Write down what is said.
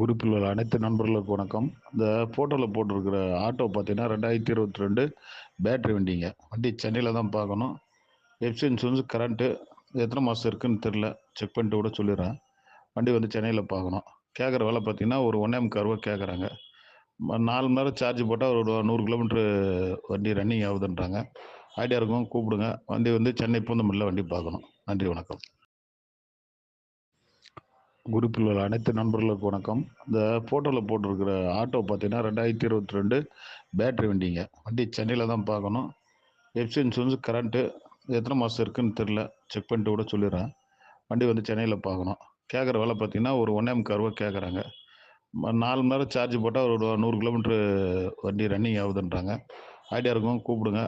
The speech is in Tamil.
குரூப்பில் உள்ள அனைத்து நண்பர்களுக்கும் வணக்கம். இந்த ஃபோட்டோவில் போட்டிருக்கிற ஆட்டோ பார்த்தீங்கன்னா ரெண்டாயிரத்தி இருபத்தி ரெண்டு பேட்ரி வண்டிங்க. வண்டி சென்னையில் தான் பார்க்கணும். எஃப்சி இன்சூரன்ஸ் கரண்ட்டு எத்தனை மாதம் இருக்குன்னு தெரில செக் பண்ணிட்டு கூட சொல்லிடுறேன். வண்டி வந்து சென்னையில் பார்க்கணும். கேட்குற வேலை பார்த்தீங்கன்னா ஒரு ஒன்றே முக்கால் ரூபா கேட்குறாங்க நாலு மணி நேரம் சார்ஜ் போட்டால் ஒரு நூறு கிலோமீட்ரு வண்டி ரன்னிங் ஆகுதுன்றாங்க. ஐடியா இருக்கும் கூப்பிடுங்க. வண்டி வந்து சென்னை பூந்தமல்லியில் வண்டி பார்க்கணும். நன்றி வணக்கம். குரூப்பில் உள்ள அனைத்து நண்பர்களுக்கு வணக்கம். இந்த ஃபோட்டோவில் போட்டிருக்கிற ஆட்டோ பார்த்தீங்கன்னா ரெண்டாயிரத்தி இருபத்தி ரெண்டு பேட்ரி வண்டிங்க. வண்டி சென்னையில் தான் பார்க்கணும். எஃப்சி இன்சூரன்ஸ் கரண்ட்டு எத்தனை மாதம் இருக்குன்னு தெரில செக் பண்ணிட்டு கூட சொல்லிடுறேன். வண்டி வந்து சென்னையில் பார்க்கணும். கேட்குற வேலை பார்த்தீங்கன்னா ஒரு ஒன்றே முக்கால் ரூபா கேட்குறாங்க நாலு மணி நேரம் சார்ஜ் போட்டால் ஒரு நூறு கிலோமீட்ரு வண்டி ரன்னிங் ஆகுதுன்றாங்க. ஐடியா இருக்கும் கூப்பிடுங்க.